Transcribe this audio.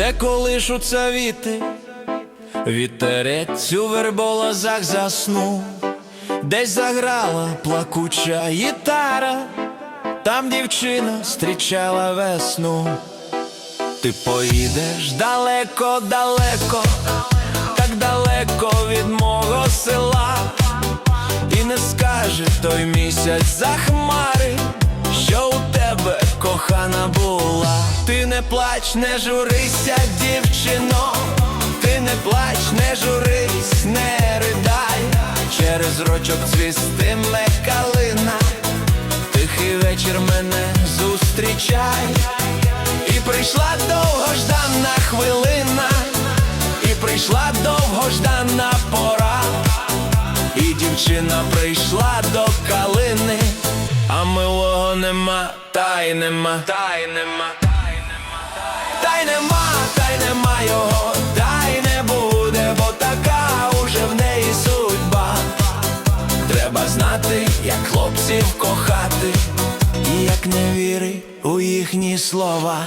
де колишуться віти, вітерець у верболозах заснув, десь заграла плакуча гітара, там дівчина зустрічала весну. Ти поїдеш далеко, далеко, так далеко від мого села, і не скаже той місяць за хмари, що тебе кохана була. Ти не плач, не журися, дівчино, ти не плач, не журись, не ридай, через рочок цвістиме калина, тихий вечір мене зустрічай. І прийшла довгождана хвилина, і прийшла довгождана пора, і дівчина прийшла до нема, та й нема, та й нема, та й нема, та й нема його, та й не буде, бо така уже в неї судьба. Треба знати, як хлопців кохати, і як не віри у їхні слова.